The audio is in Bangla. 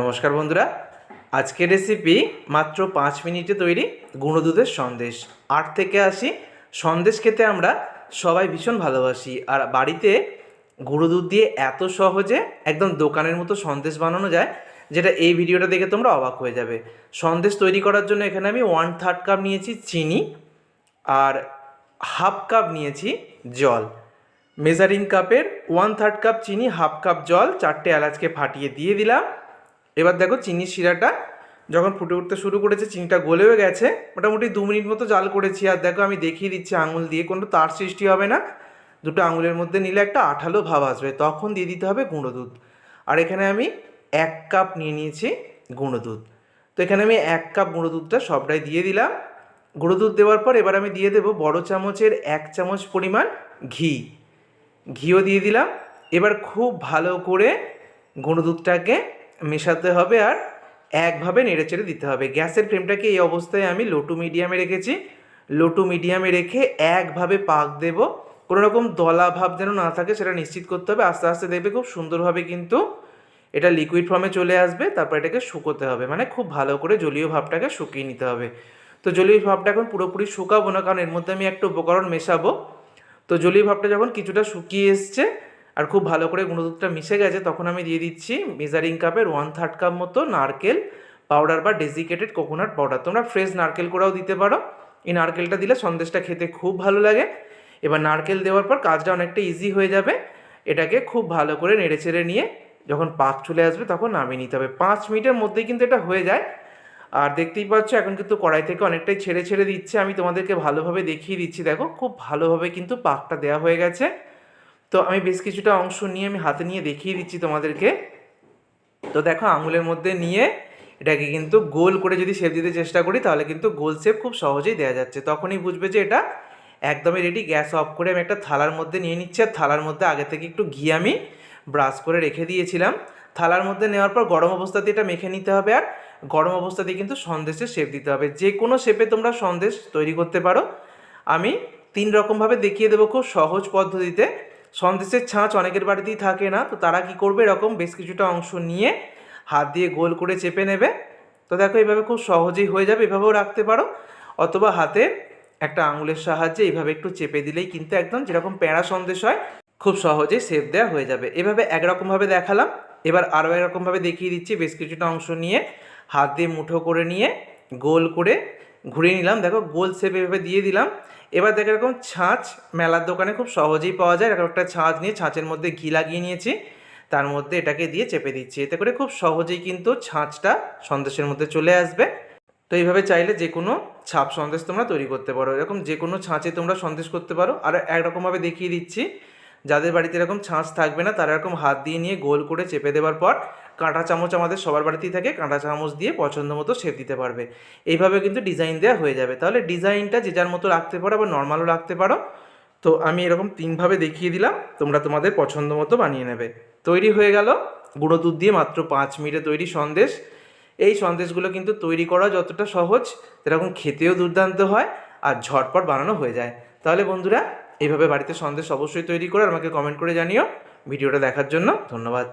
নমস্কার বন্ধুরা। আজকের রেসিপি মাত্র পাঁচ মিনিটে তৈরি গুঁড়ো দুধের সন্দেশ। আট থেকে আসি সন্দেশ খেতে আমরা সবাই ভীষণ ভালোবাসি। আর বাড়িতে গুঁড়ো দুধ দিয়ে এত সহজে একদম দোকানের মতো সন্দেশ বানানো যায়, যেটা এই ভিডিওটা দেখে তোমরা অবাক হয়ে যাবে। সন্দেশ তৈরি করার জন্য এখানে আমি ওয়ান থার্ড কাপ নিয়েছি চিনি আর হাফ কাপ নিয়েছি জল। মেজারিং কাপের ওয়ান থার্ড কাপ চিনি হাফ কাপ জল, চারটে এলাচকে ফাটিয়ে দিয়ে দিলাম। এবার দেখো চিনির শিরাটা যখন ফুটে উঠতে শুরু করেছে, চিনিটা গলেও গেছে। মোটামুটি দু মিনিট মতো জাল করেছি আর দেখো আমি দেখিয়ে দিচ্ছি আঙুল দিয়ে, কোনো তার সৃষ্টি হবে না। দুটো আঙুলের মধ্যে নিলে একটা আঠালো ভাব আসবে, তখন দিয়ে দিতে হবে গুঁড়ো দুধ। আর এখানে আমি এক কাপ নিয়ে নিয়েছি গুঁড়ো দুধ। তো এখানে আমি এক কাপ গুঁড়ো দুধটা সবটাই দিয়ে দিলাম। গুঁড়ো দুধ দেওয়ার পর এবার আমি দিয়ে দেবো বড় চামচের এক চামচ পরিমাণ ঘি। ঘিও দিয়ে দিলাম। এবার খুব ভালো করে গুঁড়ো দুধটাকে মেশাতে হবে আর একভাবে নেড়ে চেড়ে দিতে হবে। গ্যাসের ফ্লেমটাকে এই অবস্থায় আমি লো টু মিডিয়ামে রেখেছি। লো টু মিডিয়ামে রেখে একভাবে পাক দেব। কোনো রকম দলা ভাব যেন না থাকে সেটা নিশ্চিত করতে হবে। আস্তে আস্তে দেখবে খুব সুন্দরভাবে কিন্তু এটা লিকুইড ফর্মে চলে আসবে। তারপর এটাকে শুকোতে হবে। মানে খুব ভালো করে জলীয় ভাবটাকে শুকিয়ে নিতে হবে। তো জলীয় ভাবটা এখন পুরোপুরি শুকাবো না, কারণ এর মধ্যে আমি একটা উপকরণ মেশাবো। তো জলীয় ভাবটা যখন কিছুটা শুকিয়ে এসছে আর খুব ভালো করে গুঁড়ো দুধটা মিশে গেছে, তখন আমি দিয়ে দিচ্ছি মেজারিং কাপের ওয়ান থার্ড কাপ মতো নারকেল পাউডার বা ডেজিকেটেড কোকোনাট পাউডার তোমরা ফ্রেশ নারকেল করেও দিতে পারো। এই নারকেলটা দিলে সন্দেশটা খেতে খুব ভালো লাগে। এবার নারকেল দেওয়ার পর কাজটা অনেকটা ইজি হয়ে যাবে। এটাকে খুব ভালো করে নেড়ে চেড়ে নিয়ে যখন পাক চলে আসবে তখন নামিয়ে নিতে হবে। পাঁচ মিনিটের মধ্যেই কিন্তু এটা হয়ে যায়। আর দেখতেই পাচ্ছ, এখন কিন্তু কড়াই থেকে অনেকটাই ছেড়ে ছেড়ে দিচ্ছে। আমি তোমাদেরকে ভালোভাবে দেখিয়ে দিচ্ছি। দেখো, খুব ভালোভাবে কিন্তু পাকটা দেওয়া হয়ে গেছে। তো আমি বেশ কিছুটা অংশ নিয়ে আমি হাতে নিয়ে দেখিয়ে দিচ্ছি তোমাদেরকে। তো দেখো, আঙুলের মধ্যে নিয়ে এটাকে কিন্তু গোল করে যদি শেপ দিতে চেষ্টা করি, তাহলে কিন্তু গোল শেপ খুব সহজেই দেওয়া যাচ্ছে। তখনই বুঝবে যে এটা একদমই রেডি গ্যাস অফ করে আমি একটা থালার মধ্যে নিয়ে নিচ্ছি। আর থালার মধ্যে আগে থেকে একটু ঘি আমি ব্রাশ করে রেখে দিয়েছিলাম। থালার মধ্যে নেওয়ার পর গরম অবস্থাতে এটা মেখে নিতে হবে আর গরম অবস্থাতেই কিন্তু সন্দেশের শেপ দিতে হবে। যে কোনো শেপে তোমরা সন্দেশ তৈরি করতে পারো। আমি তিন রকমভাবে দেখিয়ে দেবো খুব সহজ পদ্ধতিতে। সন্দেশের ছাঁচ অনেকের বাড়িতেই থাকে না, তো তারা কি করবে? এরকম বেশ কিছুটা অংশ নিয়ে হাত দিয়ে গোল করে চেপে নেবে। তো দেখো এইভাবে খুব সহজেই হয়ে যাবে, এভাবেও রাখতে পারো। অথবা হাতে একটা আঙুলের সাহায্যে এইভাবে একটু চেপে দিলেই কিন্তু একদম যেরকম প্যাঁড়া সন্দেশ হয়, খুব সহজেই সেপ দেওয়া হয়ে যাবে। এভাবে একরকমভাবে দেখালাম। এবার আরও একরকমভাবে দেখিয়ে দিচ্ছি, বেশ কিছুটা অংশ নিয়ে হাত দিয়ে মুঠো করে নিয়ে গোল করে ঘুরিয়ে নিলাম। দেখো, গোল শেপ এভাবে দিয়ে দিলাম। এবার দেখো এরকম ছাঁচ, মেলার দোকানে খুব সহজেই পাওয়া যায়। এরকম একটা ছাঁচ নিয়ে ছাঁচের মধ্যে ঘি লাগিয়ে নিয়েছি। তার মধ্যে এটাকে দিয়ে চেপে দিচ্ছি। এতে করে খুব সহজেই কিন্তু ছাঁচটা সন্দেশের মধ্যে চলে আসবে। তো এইভাবে চাইলে যে কোনো ছাপ সন্দেশ তোমরা তৈরি করতে পারো। এরকম যে কোনো ছাঁচে তোমরা সন্দেশ করতে পারো। আর একরকমভাবে দেখিয়ে দিচ্ছি। যাদের বাড়িতে এরকম ছাঁচ থাকবে না, তারা এরকম হাত দিয়ে নিয়ে গোল করে চেপে দেওয়ার পর কাঁটা চামচ আমাদের সবার বাড়িতেই থাকে, কাঁটা চামচ দিয়ে পছন্দ মতো শেপ দিতে পারবে। এইভাবে কিন্তু ডিজাইন দেওয়া হয়ে যাবে। তাহলে ডিজাইনটা যে যার মতো রাখতে পারো আবার নর্মালও রাখতে পারো, তো আমি এরকম তিনভাবে দেখিয়ে দিলাম, তোমরা তোমাদের পছন্দ মতো বানিয়ে নেবে। তৈরি হয়ে গেল, গুঁড়ো দুধ দিয়ে মাত্র পাঁচ মিনিটে তৈরি সন্দেশ। এই সন্দেশগুলো কিন্তু তৈরি করা যতটা সহজ, সেরকম খেতেও দুর্দান্ত হয় আর ঝটপট বানানো হয়ে যায়। তাহলে বন্ধুরা, এইভাবে বাড়িতে সন্দেশ অবশ্যই তৈরি করে আমাকে কমেন্ট করে জানিও। ভিডিওটা দেখার জন্য ধন্যবাদ।